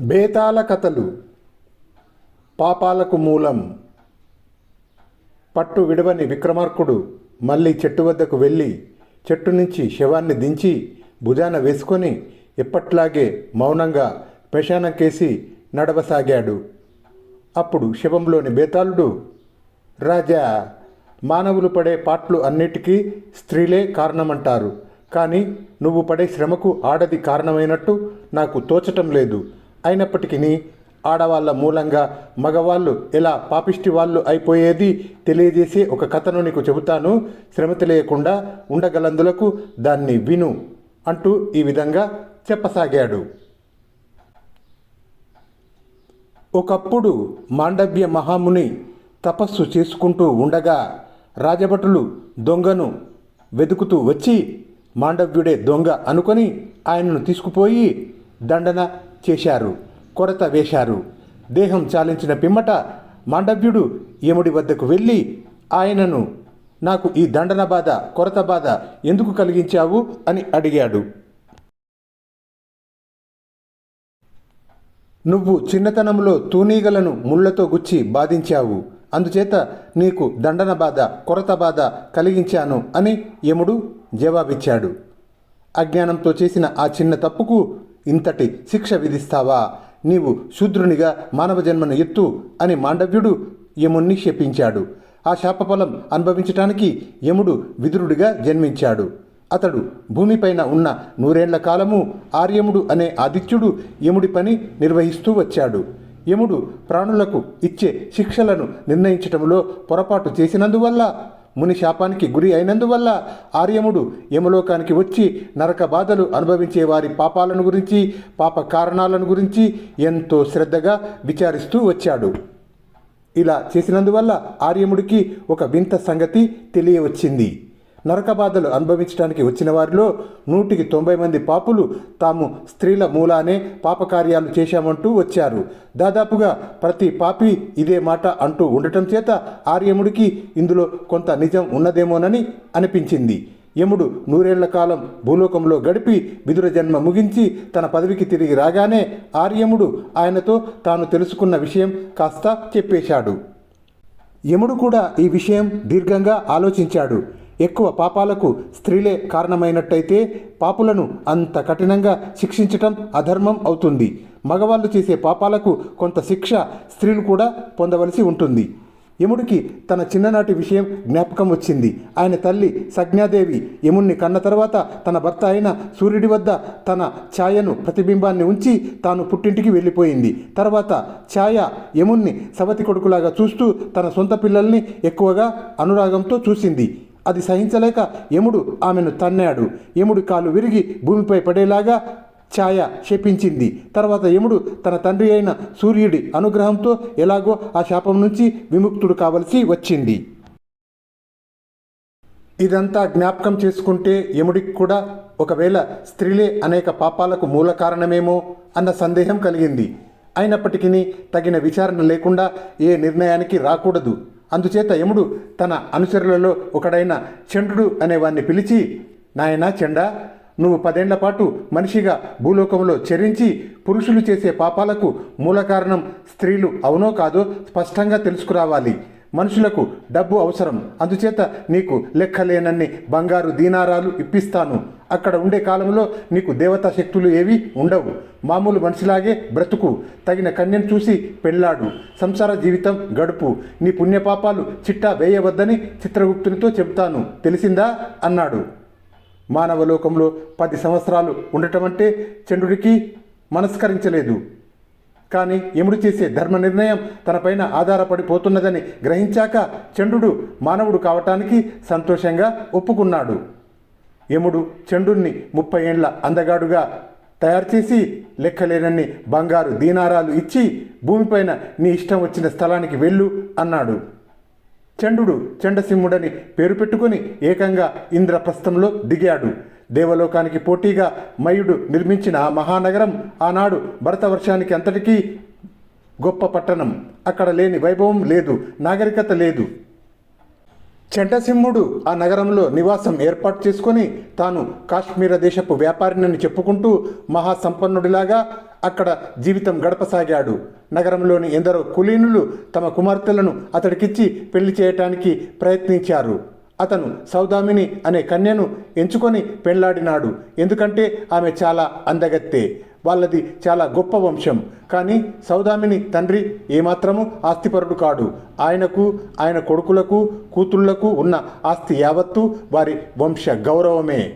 బేతాల కథలు పాపాలకు మూలం పట్టు విడవని విక్రమార్కుడు మళ్ళీ చెట్టు వద్దకు వెళ్ళి చెట్టు నుంచి శవాన్ని దించి భుజాన వేసుకొని ఎప్పట్లాగే మౌనంగా పెశానకేసి నడవసాగాడు. అప్పుడు శవంలోని బేతాళుడు రాజా మానవులు పడే పాట్లు అన్నిటికీ స్త్రీలే కారణమంటారు. కానీ నువ్వు పడే శ్రమకు ఆడది కారణమైనట్టు నాకు తోచటం లేదు. అయినప్పటికీ ఆడవాళ్ళ మూలంగా మగవాళ్ళు ఎలా పాపిష్టి వాళ్ళు అయిపోయేది తెలియజేసే ఒక కథను నీకు చెబుతాను. శ్రమ తెలియకుండా ఉండగలందులకు దాన్ని విను అంటూ ఈ విధంగా చెప్పసాగాడు. ఒకప్పుడు మాండవ్య మహాముని తపస్సు చేసుకుంటూ ఉండగా రాజభటులు దొంగను వెతుకుతూ వచ్చి మాండవ్యుడే దొంగ అనుకొని ఆయనను తీసుకుపోయి దండన చేశారు. కొరత వేశారు. దేహం చాలించిన పిమ్మట మాండవ్యుడు యముడి వద్దకు వెళ్ళి ఆయనను నాకు ఈ దండన బాధ కొరత బాధ ఎందుకు కలిగించావు? అని అడిగాడు. నువ్వు చిన్నతనంలో తూనీగలను ముళ్ళతో గుచ్చి బాధించావు. అందుచేత నీకు దండన బాధ కొరత బాధ కలిగించాను అని యముడు జవాబిచ్చాడు. అజ్ఞానంతో చేసిన ఆ చిన్న తప్పుకు ఇంతటి శిక్ష విధిస్తావా? నీవు శూద్రునిగా మానవ జన్మను ఎత్తు అని మాండవ్యుడు యముణ్ణి శపించాడు. ఆ శాపఫలం అనుభవించటానికి యముడు విదురుడిగా జన్మించాడు. అతడు భూమిపైన ఉన్న నూరేళ్ళ కాలము ఆర్యముడు అనే ఆదిత్యుడు యముడి పని నిర్వహిస్తూ వచ్చాడు. యముడు ప్రాణులకు ఇచ్చే శిక్షలను నిర్ణయించటంలో పొరపాటు చేసినందువల్ల ముని శాపానికి గురి అయినందువల్ల ఆర్యముడు యమలోకానికి వచ్చి నరక బాధలు అనుభవించే వారి పాపాలను గురించి పాప కారణాలను గురించి ఎంతో శ్రద్ధగా విచారిస్తూ వచ్చాడు. ఇలా చేసినందువల్ల ఆర్యముడికి ఒక వింత సంగతి తెలియవచ్చింది. నరక బాధలు అనుభవించడానికి వచ్చిన వారిలో నూటికి తొంభై మంది పాపులు తాము స్త్రీల మూలానే పాపకార్యాలు చేశామంటూ వచ్చారు. దాదాపుగా ప్రతి పాపి ఇదే మాట అంటూ ఉండటం చేత ఆర్యముడికి ఇందులో కొంత నిజం ఉన్నదేమోనని అనిపించింది. యముడు నూరేళ్ళ కాలం భూలోకంలో గడిపి విదుర జన్మ ముగించి తన పదవికి తిరిగి రాగానే ఆర్యముడు ఆయనతో తాను తెలుసుకున్న విషయం కాస్త చెప్పేశాడు. యముడు కూడా ఈ విషయం దీర్ఘంగా ఆలోచించాడు. ఎక్కువ పాపాలకు స్త్రీలే కారణమైనట్టయితే పాపులను అంత కఠినంగా శిక్షించటం అధర్మం అవుతుంది. మగవాళ్ళు చేసే పాపాలకు కొంత శిక్ష స్త్రీలు కూడా పొందవలసి ఉంటుంది. యముడికి తన చిన్ననాటి విషయం జ్ఞాపకం వచ్చింది. ఆయన తల్లి సజ్ఞాదేవి యముణ్ణి కన్న తర్వాత తన భర్త అయిన సూర్యుడి వద్ద తన ఛాయను ప్రతిబింబాన్ని ఉంచి తాను పుట్టింటికి వెళ్ళిపోయింది. తర్వాత ఛాయ యముణ్ణి సవతి కొడుకులాగా చూస్తూ తన సొంత పిల్లల్ని ఎక్కువగా అనురాగంతో చూసింది. అది సహించలేక యముడు ఆమెను తన్నాడు. యముడి కాలు విరిగి భూమిపై పడేలాగా ఛాయ శపించింది తర్వాత యముడు తన తండ్రి అయిన సూర్యుడి అనుగ్రహంతో ఎలాగో ఆ శాపం నుంచి విముక్తుడు కావలసి వచ్చింది. ఇదంతా జ్ఞాపకం చేసుకుంటే యముడికి కూడా ఒకవేళ స్త్రీలే అనేక పాపాలకు మూల కారణమేమో అన్న సందేహం కలిగింది. అయినప్పటికీ తగిన విచారణ లేకుండా ఏ నిర్ణయానికి రాకూడదు. అందుచేత యముడు తన అనుచరులలో ఒకడైన చండ్రుడు అనేవాన్ని పిలిచి నాయనా చెండా నువ్వు పదేళ్ళ పాటు మనిషిగా భూలోకంలో చరించి పురుషులు చేసే పాపాలకు మూల కారణం స్త్రీలు అవునో కాదో స్పష్టంగా తెలుసుకురావాలి. మనుషులకు డబ్బు అవసరం. అందుచేత నీకు లెక్కలేనన్ని బంగారు దీనారాలు ఇప్పిస్తాను. అక్కడ ఉండే కాలంలో నీకు దేవతా శక్తులు ఏవి ఉండవు. మామూలు మనిషిలాగే బ్రతుకు. తగిన కన్యను చూసి పెళ్ళాడు. సంసార జీవితం గడుపు. నీ పుణ్యపాపాలు చిట్టా వేయవద్దని చిత్రగుప్తునితో చెబుతాను. తెలిసిందా? అన్నాడు. మానవలోకంలో పది సంవత్సరాలు ఉండటం అంటే చంద్రుడికి మనస్కరించలేదు. కానీ యముడు చేసే ధర్మ నిర్ణయం తనపైన ఆధారపడిపోతున్నదని గ్రహించాక చంద్రుడు మానవుడు కావటానికి సంతోషంగా ఒప్పుకున్నాడు. యముడు చండుణ్ణి ముప్పై ఏండ్ల అందగాడుగా తయారు చేసి లెక్కలేనన్ని బంగారు దీనారాలు ఇచ్చి భూమిపైన నీ ఇష్టం వచ్చిన స్థలానికి వెళ్ళు అన్నాడు. చండుడు చండసింహుడని పేరు పెట్టుకుని ఏకంగా ఇంద్రప్రస్థంలో దిగాడు. దేవలోకానికి పోటీగా మయుడు నిర్మించిన ఆ మహానగరం ఆనాడు భరతవర్షానికి అంతటికీ గొప్ప పట్టణం. అక్కడ లేని వైభవం లేదు నాగరికత లేదు. చెడ్డసింహుడు ఆ నగరంలో నివాసం ఏర్పాటు చేసుకొని తాను కాశ్మీర దేశపు వ్యాపారినని చెప్పుకుంటూ మహాసంపన్నుడిలాగా అక్కడ జీవితం గడపసాగాడు. నగరంలోని ఎందరో కులీనులు తమ కుమార్తెలను అతడికిచ్చి పెళ్ళి చేయటానికి ప్రయత్నించారు. అతను సౌదామిని అనే కన్యను ఎంచుకొని పెళ్ళాడినాడు. ఎందుకంటే ఆమె చాలా అందగత్తే. వాళ్ళది చాలా గొప్ప వంశం. కానీ సౌదామిని తండ్రి ఏమాత్రము ఆస్తిపరుడు కాడు. ఆయనకు ఆయన కొడుకులకు కూతుళ్ళకు ఉన్న ఆస్తి యావత్తు వారి వంశ గౌరవమే.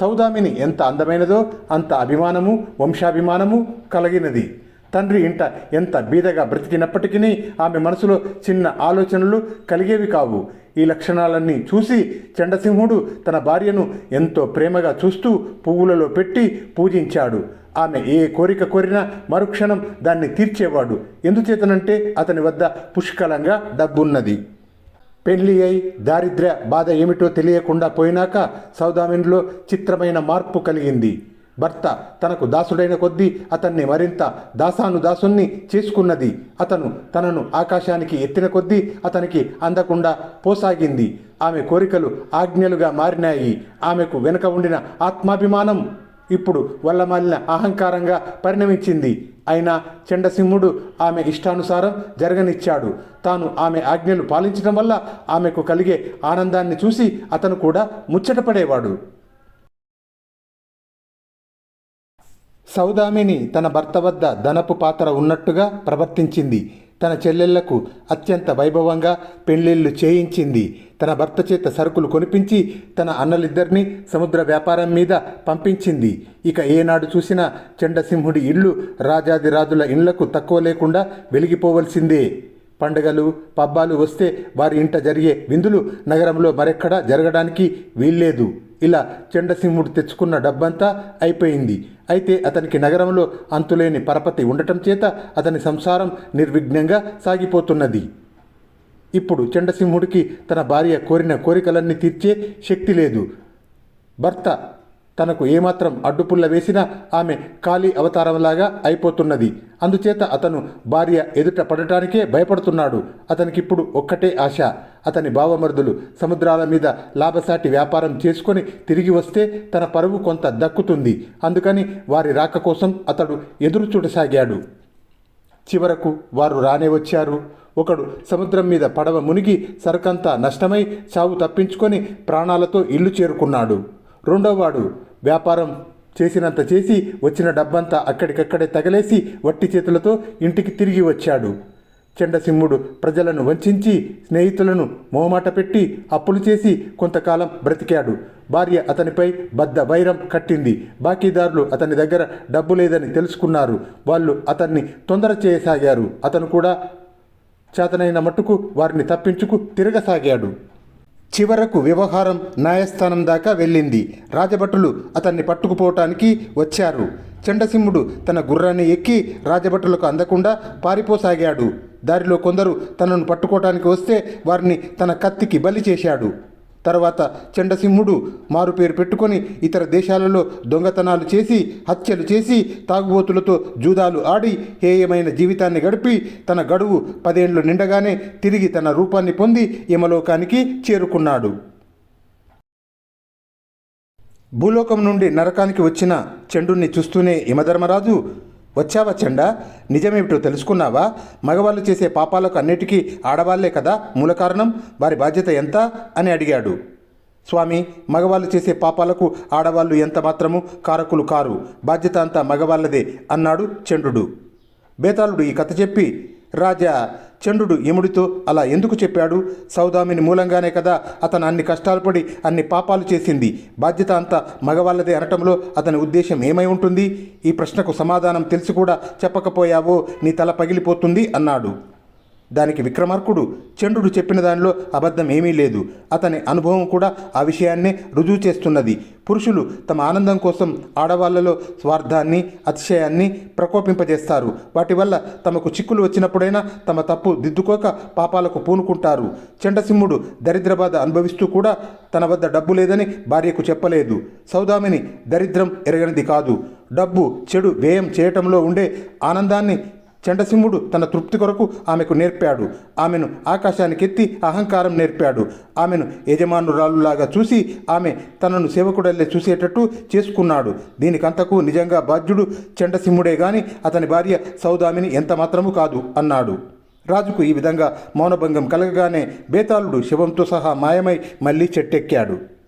సౌదామిని ఎంత అందమైనదో అంత అభిమానము వంశాభిమానము కలిగినది. తండ్రి ఇంట ఎంత బీదగా బ్రతికినప్పటికీ ఆమె మనసులో చిన్న ఆలోచనలు కలిగేవి కావు. ఈ లక్షణాలన్నీ చూసి చండసింహుడు తన భార్యను ఎంతో ప్రేమగా చూస్తూ పువ్వులలో పెట్టి పూజించాడు. ఆమె ఏ కోరిక కోరినా మరుక్షణం దాన్ని తీర్చేవాడు. ఎందుచేతనంటే అతని వద్ద పుష్కలంగా డబ్బున్నది. పెళ్ళి అయి దారిద్ర్య బాధ ఏమిటో తెలియకుండా పోయినాక సౌదామిన్లో చిత్రమైన మార్పు కలిగింది. భర్త తనకు దాసుడైన కొద్దీ అతన్ని మరింత దాసాను దాసుణ్ణి చేసుకున్నది. అతను తనను ఆకాశానికి ఎత్తిన కొద్దీ అతనికి అందకుండా పోసాగింది. ఆమె కోరికలు ఆజ్ఞలుగా మారినాయి. ఆమెకు వెనుక ఉండిన ఆత్మాభిమానం ఇప్పుడు వల్లమాలిన అహంకారంగా పరిణమించింది. అయినా చండసింహుడు ఆమె ఇష్టానుసారం జరగనిచ్చాడు. తాను ఆమె ఆజ్ఞలు పాలించడం వల్ల ఆమెకు కలిగే ఆనందాన్ని చూసి అతను కూడా ముచ్చటపడేవాడు. సౌదామిని తన భర్త వద్ద ధనపు పాత్ర ఉన్నట్టుగా ప్రవర్తించింది. తన చెల్లెళ్ళకు అత్యంత వైభవంగా పెళ్ళిళ్ళు చేయించింది. తన భర్త చేత సరుకులు కొనిపించి తన అన్నలిద్దరినీ సముద్ర వ్యాపారం మీద పంపించింది. ఇక ఏనాడు చూసినా చండసింహుడి ఇళ్ళు రాజాదిరాజుల ఇళ్ళకు తక్కువ లేకుండా వెలిగిపోవలసిందే. పండగలు పబ్బాలు వస్తే వారి ఇంట జరిగే విందులు నగరంలో మరెక్కడా జరగడానికి వీల్లేదు. ఇలా చండసింహుడు తెచ్చుకున్న డబ్బంతా అయిపోయింది. అయితే అతనికి నగరంలో అంతులేని పరపతి ఉండటం చేత అతని సంసారం నిర్విఘ్నంగా సాగిపోతున్నది. ఇప్పుడు చండసింహుడికి తన భార్య కోరిన కోరికలన్నీ తీర్చే శక్తి లేదు. భర్త తనకు ఏమాత్రం అడ్డుపుల్ల వేసినా ఆమె ఖాళీ అవతారంలాగా అయిపోతున్నది. అందుచేత అతను భార్య ఎదుట పడటానికే భయపడుతున్నాడు. అతనికిప్పుడు ఒక్కటే ఆశ. అతని భావమరుదులు సముద్రాల మీద లాభసాటి వ్యాపారం చేసుకొని తిరిగి వస్తే తన పరువు కొంత దక్కుతుంది. అందుకని వారి రాక కోసం అతడు ఎదురు చూడసాగాడు చివరకు వారు రానే వచ్చారు. ఒకడు సముద్రం మీద పడవ మునిగి సరుకంతా నష్టమై చావు తప్పించుకొని ప్రాణాలతో ఇల్లు చేరుకున్నాడు. రెండోవాడు వ్యాపారం చేసినంత చేసి వచ్చిన డబ్బంతా అక్కడికక్కడే తగలేసి వట్టి చేతులతో ఇంటికి తిరిగి వచ్చాడు. చండసింహుడు ప్రజలను వంచించి స్నేహితులను మోమాట పెట్టి అప్పులు చేసి కొంతకాలం బ్రతికాడు. భార్య అతనిపై బద్ద వైరం కట్టింది. బాకీదారులు అతని దగ్గర డబ్బు లేదని తెలుసుకున్నారు. వాళ్ళు అతన్ని తొందర చేయసాగారు. అతను కూడా చేతనైన మట్టుకు వారిని తప్పించుకు తిరగసాగాడు. చివరకు వ్యవహారం న్యాయస్థానం దాకా వెళ్ళింది. రాజభటులు అతన్ని పట్టుకుపోవటానికి వచ్చారు. చండసింహుడు తన గుర్రాన్ని ఎక్కి రాజభటులకు అందకుండా పారిపోసాగాడు. దారిలో కొందరు తనను పట్టుకోవటానికి వస్తే వారిని తన కత్తికి బలి చేశాడు. తర్వాత చండసింహుడు మారు పేరు పెట్టుకొని ఇతర దేశాలలో దొంగతనాలు చేసి హత్యలు చేసి తాగుబోతులతో జూదాలు ఆడి హేయమైన జీవితాన్ని గడిపి తన గడువు పదేండ్లు నిండగానే తిరిగి తన రూపాన్ని పొంది యమలోకానికి చేరుకున్నాడు. భూలోకం నుండి నరకానికి వచ్చిన చండుణ్ణి చూస్తూనే యమధర్మరాజు వచ్చావా చెండా? నిజమేమిటో తెలుసుకున్నావా? మగవాళ్ళు చేసే పాపాలకు అన్నిటికీ ఆడవాళ్ళే కదా మూల కారణం? వారి బాధ్యత ఎంత? అని అడిగాడు. స్వామి మగవాళ్ళు చేసే పాపాలకు ఆడవాళ్ళు ఎంత మాత్రము? కారకులు కారు. బాధ్యత అంతా మగవాళ్ళదే అన్నాడు చండు బేతాళుడు ఈ కథ చెప్పి రాజా చంద్రుడు యముడితో అలా ఎందుకు చెప్పాడు? సౌదామిని మూలంగానే కదా అతను అన్ని కష్టాలు పడి అన్ని పాపాలు చేసింది. బాధ్యత అంతా మగవాళ్ళదే అనటంలో అతని ఉద్దేశం ఏమై ఉంటుంది? ఈ ప్రశ్నకు సమాధానం తెలిసి కూడా చెప్పకపోయావో నీ తల పగిలిపోతుంది అన్నాడు. దానికి విక్రమార్కుడు చంద్రుడు చెప్పిన దానిలో అబద్ధం ఏమీ లేదు. అతని అనుభవం కూడా ఆ విషయాన్నే రుజువు చేస్తున్నది. పురుషులు తమ ఆనందం కోసం ఆడవాళ్ళలో స్వార్థాన్ని అతిశయాన్ని ప్రకోపింపజేస్తారు. వాటి వల్ల తమకు చిక్కులు వచ్చినప్పుడైనా తమ తప్పు దిద్దుకోక పాపాలకు పూనుకుంటారు. చండసింహుడు దరిద్రబాధ అనుభవిస్తూ కూడా తన వద్ద డబ్బు లేదని భార్యకు చెప్పలేదు. సౌదామిని దరిద్రం ఎరగనిది కాదు. డబ్బు చెడు వ్యయం చేయటంలో ఉండే ఆనందాన్ని చండసింహుడు తన తృప్తి కొరకు ఆమెకు నేర్పాడు. ఆమెను ఆకాశానికెత్తి అహంకారం నేర్పాడు. ఆమెను యజమానురాలులాగా చూసి ఆమె తనను సేవకుడల్లే చూసేటట్టు చేసుకున్నాడు. దీనికంతకు నిజంగా బాధ్యుడు చండసింహుడే గాని అతని భార్య సౌదామిని ఎంత మాత్రము కాదు అన్నాడు. రాజుకు ఈ విధంగా మౌనభంగం కలగగానే బేతాళుడు శవంతో సహా మాయమై మళ్ళీ చెట్టెక్కాడు.